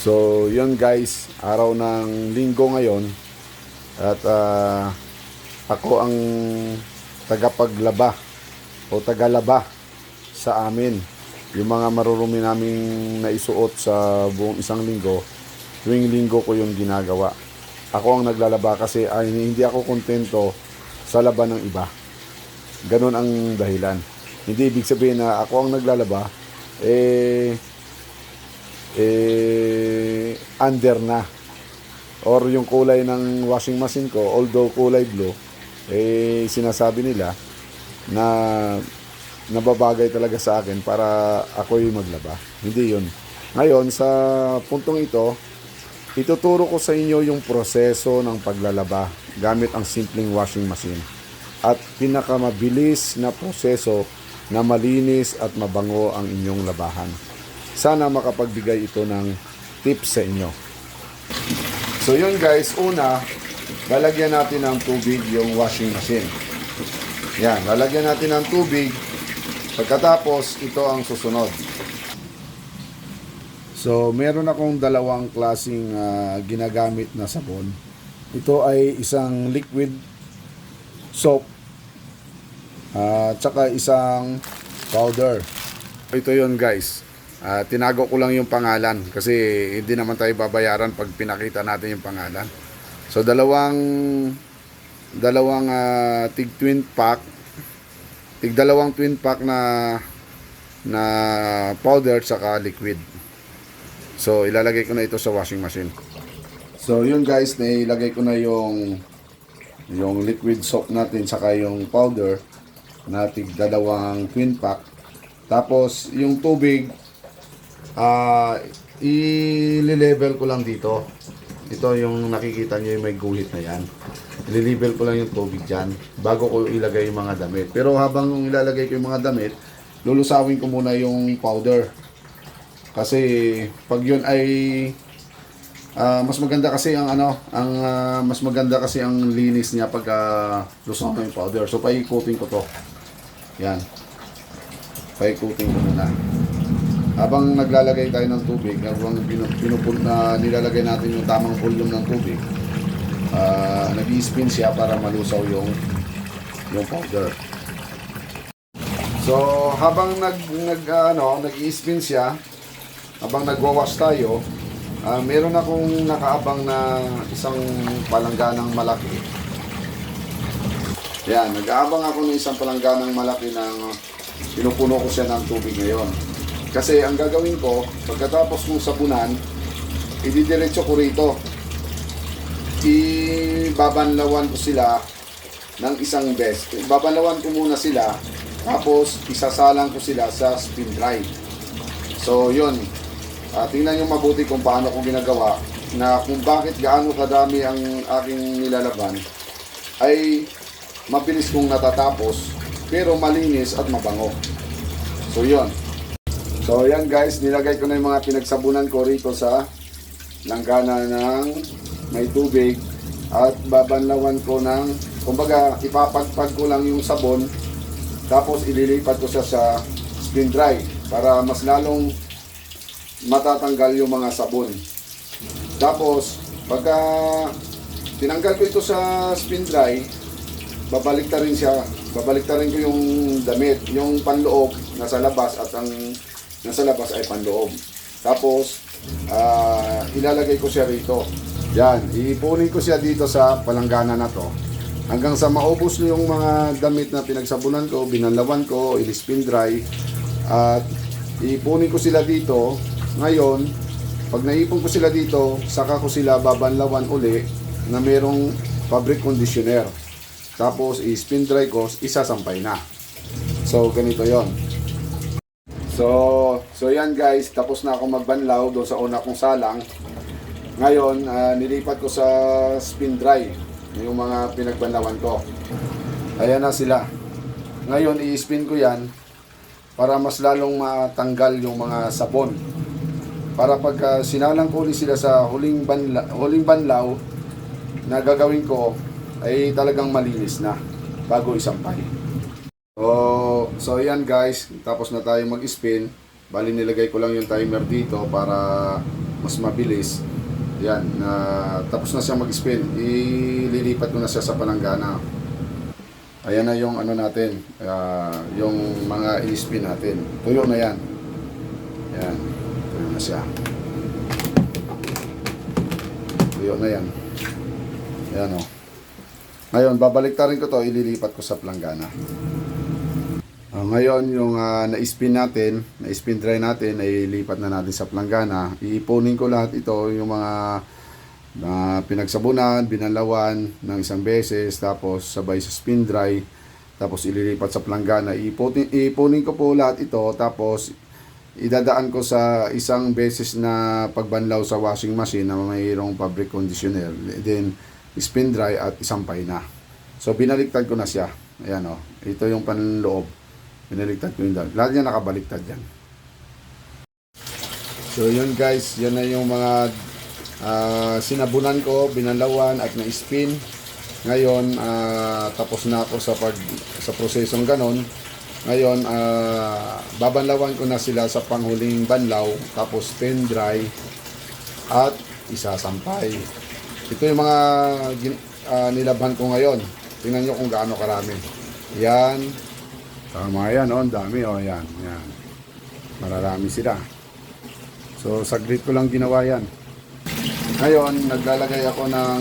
So, yun guys, araw ng linggo ngayon. At ah, ako ang tagapaglaba o tagalaba sa amin. Yung mga marurumi naming naisuot sa buong isang linggo, tuwing linggo ko yung ginagawa. Ako ang naglalaba kasi ay, hindi ako kontento sa laban ng iba. Ganon ang dahilan. Hindi ibig sabihin na ako ang naglalaba, eh, eh, under na. Or yung kulay ng washing machine ko, although kulay blue, eh, sinasabi nila na nababagay talaga sa akin para ako'y maglaba. Hindi yun. Ngayon, sa puntong ito, ituturo ko sa inyo yung proseso ng paglalaba gamit ang simpleng washing machine. At pinakamabilis na proseso na malinis at mabango ang inyong labahan. Sana makapagbigay ito ng tips sa inyo. So yun guys, una, lalagyan natin ng tubig yung washing machine. Yan, lalagyan natin ng tubig. Pagkatapos, ito ang susunod. So, meron akong dalawang klasing ah, ginagamit na sabon. Ito ay isang liquid soap at saka isang powder. Ito yon guys. Ah, tinago ko lang yung pangalan kasi hindi naman tayo babayaran pag pinakita natin yung pangalan. So dalawang dalawang ah, tig twin pack tig dalawang twin pack na na powder saka liquid. So ilalagay ko na ito sa washing machine. So yun guys, nailagay ko na yung yung liquid soap natin saka yung powder na tig dalawang twin pack. Tapos yung tubig ah i-level ko lang dito. Ito yung nakikita nyo yung may guhit na yan. I-level ko lang yung tubig dyan bago ko ilagay yung mga damit. Pero habang ilalagay ko yung mga damit, lulusawin ko muna yung powder. Kasi pag yun ay ah, mas maganda kasi ang ano, ang ah, mas maganda kasi ang linis niya pag uh, lusawin yung powder. So paikutin ko to. Yan. Paikutin ko muna. Habang naglalagay tayo ng tubig, habang pinu- pinupul na nilalagay natin yung tamang volume ng tubig, ah nag-i-spin siya para malusaw yung yung powder. So, habang nag nag ah, ano, nag-i-spin siya, habang nagwa-wash tayo, ah, meron akong nakaabang na isang palangganang malaki. Yan, nag-aabang ako ng isang palangganang malaki ng pinupuno ko siya ng tubig ngayon. Kasi ang gagawin ko, pagkatapos kong sabunan, ididiretso ko rito. Ibabanlawan ko sila ng isang best. Babanlawan ko muna sila, tapos isasalang ko sila sa spin dry. So, yun. Uh, tingnan nyo mabuti kung paano ko ginagawa na kung bakit gaano kadami ang aking nilalaban ay mabilis kong natatapos pero malinis at mabango. So, yun. So yan guys, nilagay ko na yung mga pinagsabunan ko rito sa langgana ng may tubig at babanlawan ko ng, kumbaga ipapagpag ko lang yung sabon tapos ililipat ko siya sa spin dry para mas lalong matatanggal yung mga sabon. Tapos pagka tinanggal ko ito sa spin dry, babalik ta rin siya, babalik ta rin ko yung damit, yung panloob nasa labas at ang nasa labas ay panloob. Tapos, ah, ilalagay ko siya rito. Yan, iipunin ko siya dito sa palanggana na to. Hanggang sa maubos na yung mga damit na pinagsabunan ko, binanlawan ko, ilispin dry. At iipunin ko sila dito. Ngayon, pag naipon ko sila dito, saka ko sila babanlawan uli na merong fabric conditioner. Tapos, i-spin dry ko, isasampay na. So, ganito yon. So, so yan guys, tapos na ako magbanlaw doon sa una kong salang. Ngayon, ah, nilipat ko sa spin dry yung mga pinagbanlawan ko. Ayan na sila. Ngayon, i-spin ko yan para mas lalong matanggal yung mga sabon. Para pag sinalang ko ulit sila sa huling, banla, huling banlaw na gagawin ko ay talagang malinis na bago isampay. So, so yan guys, tapos na tayo mag-spin. Bali nilagay ko lang yung timer dito para mas mabilis. Yan, na tapos na siya mag-spin. Ililipat ko na siya sa palanggana. Ayan na yung ano natin, ah, yung mga i-spin natin. Tuyo na yan. Yan, tuyo na siya. Tuyo na yan. Yan o. Ngayon, babalik rin ko to, ililipat ko sa planggana. Ah, ngayon, yung ah, na-spin natin, na-spin dry natin, ay lipat na natin sa planggana. Iipunin ko lahat ito, yung mga na pinagsabunan, binalawan ng isang beses, tapos sabay sa spin dry, tapos ililipat sa planggana. Iipunin, iipunin ko po lahat ito, tapos idadaan ko sa isang beses na pagbanlaw sa washing machine na mayroong fabric conditioner. Then, spin dry at isampay na. So, binaliktad ko na siya. Ayan o. Ito yung panloob. Binaliktad ko yung dal. Lahat yan nakabaliktad yan. So, yun guys. Yan na yung mga ah, sinabunan ko, binalawan at na-spin. Ngayon, ah, tapos na ako sa pag sa prosesong ganon. Ngayon, ah, babanlawan ko na sila sa panghuling banlaw, tapos spin dry at isasampay. Ito yung mga ah, nilabhan ko ngayon. Tingnan nyo kung gaano karami. Yan. Tama yan, oh. Ang dami, oh. Yan. Yan. Mararami sila. So, saglit ko lang ginawa yan. Ngayon, naglalagay ako ng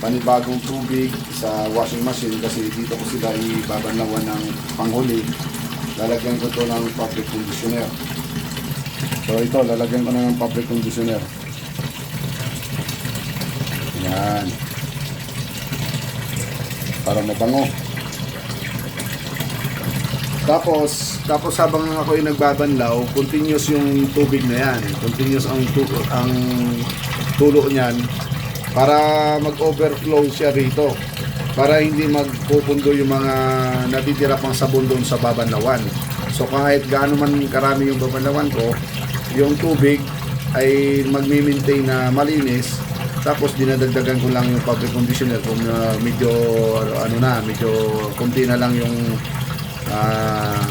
panibagong tubig sa washing machine kasi dito ko sila ibabanlawan ng panghuli. Lalagyan ko to ng fabric conditioner. So ito, lalagyan ko na ng fabric conditioner. Yan. Para mabango. Tapos, tapos habang ako ay nagbabanlaw, continuous yung tubig na yan. Continuous ang, tu- ang tulo niyan para mag-overflow siya rito. Para hindi magpupundo yung mga natitira pang sabon doon sa babanlawan. So kahit gaano man karami yung babanlawan ko, yung tubig ay magmi-maintain na malinis tapos dinadagdagan ko lang yung fabric conditioner kung uh, medyo ano na, medyo konti na lang yung ah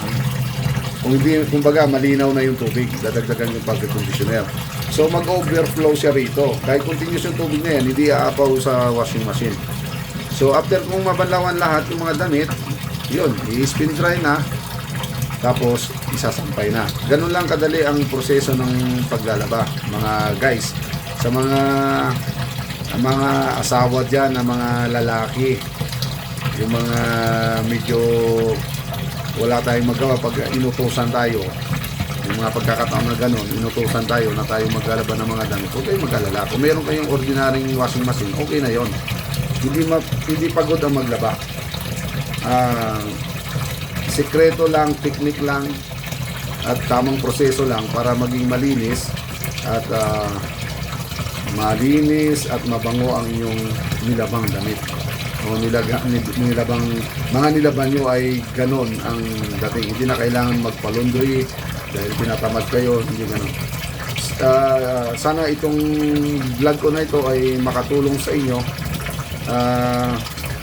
kung hindi, kumbaga, malinaw na yung tubig, dadagdagan yung fabric conditioner. So, mag-overflow siya rito. Kahit continuous yung tubig na yan, hindi aapaw sa washing machine. So, after kung mabanlawan lahat yung mga damit, yun, i-spin dry na, tapos isasampay na. Ganun lang kadali ang proseso ng paglalaba, mga guys. Sa mga mga asawa dyan, na mga lalaki, yung mga medyo wala tayong magawa pag inutusan tayo. Yung mga pagkakataon na gano'n inutusan tayo na tayo maglalaba ng mga damit huwag kayong mag-alala. Kung meron kayong ordinaryong washing machine okay na yon hindi, ma, hindi pagod ang maglaba. Ah sekreto lang technique lang at tamang proseso lang para maging malinis at ah, malinis at mabango ang inyong nilabang damit o nilaga, nil- nilabang mga nilaban nyo ay ganon ang dating. Hindi na kailangan magpalundry dahil tinatamad kayo hindi ganon. Ah, sana itong vlog ko na ito ay makatulong sa inyo. Ah,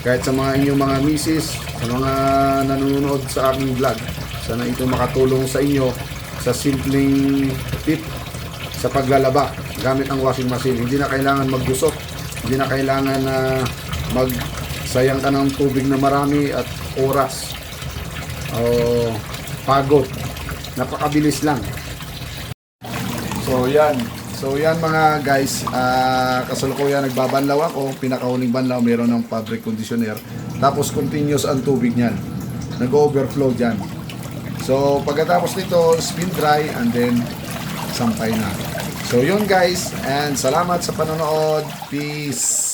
kahit sa mga inyong mga misis sa mga nanonood sa aking vlog sana ito makatulong sa inyo sa simpleng tip sa paglalaba gamit ang washing machine. Hindi na kailangan maggusot hindi na kailangan na mag sayang ka ng tubig na marami at oras. O pagod. Napakabilis lang. So yan. So yan mga guys ah kasalukuyan nagbabanlaw ako. Pinakahuling banlaw meron ng fabric conditioner. Tapos continuous ang tubig niyan. Nag-overflow dyan. So pagkatapos nito spin dry and then sampay na. So yun guys and salamat sa panonood. Peace